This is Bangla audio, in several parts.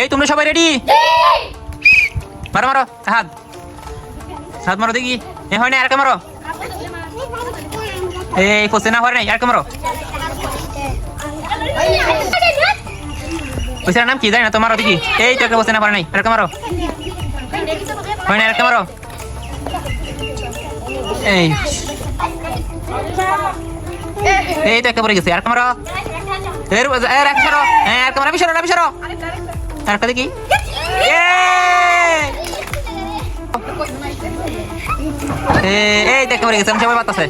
এই, তোমরা সবাই রেডি মারো মারো, হাত। হাত মারো দেখি। এ, হয় না আর মারো? এই পোস্টে না, হয় নাই, আর মারো? ওইটার নাম কি জানি না, তো মারো দেখি। এই তো একটা পোস্টে না পারে নাই, আর মারো? হয় না আর মারো? এই। এই, তো একটা পড়ে গেছে, আর মারো? এর এর, এক হ্যাঁ আর মারো? সরো রাবি সরো। একটা দেখি। এই দেখতে পারে গেছে আমি সবাই বাতাসে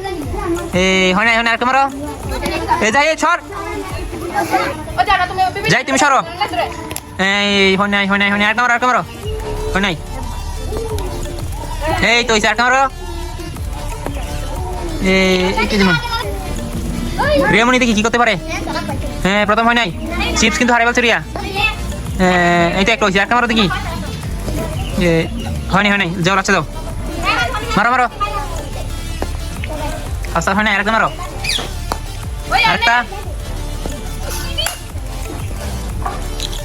এই হয় না হয় না আর মারো? এই যাই ছড় যাই, তুমি সরো। এই, হয় নাই হয় নাই হয় নাই, আর মারো আর মারো? হয় নাই। এই তো আর মারো? এই এই কি রিয়ামণি দেখি কি করতে পারে? হ্যাঁ প্রথম হয় নাই। চিপস কিন্তু হারে বলছে রিয়া। তো একটা হয়েছে একটা মারো দেখি। এ, হয় নাই হয় নাই যাও লাগছে যাও মারো মারো। আচ্ছা হয় আরেকটা মারো। আরেকটা।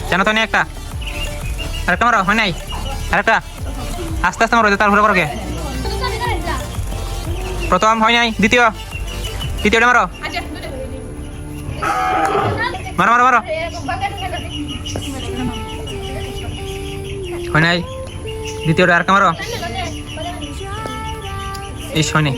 জানো তো একটা? আরেকটা মারো হয় নাই আরেকটা। আস্তে আস্তে মারো তারপরে করো প্রথম হয় নাই দ্বিতীয়। তৃতীয়টা মারো। মারো মারো মারো। হয় নাই দ্বিতীয়টা আর মারো? এই শনি।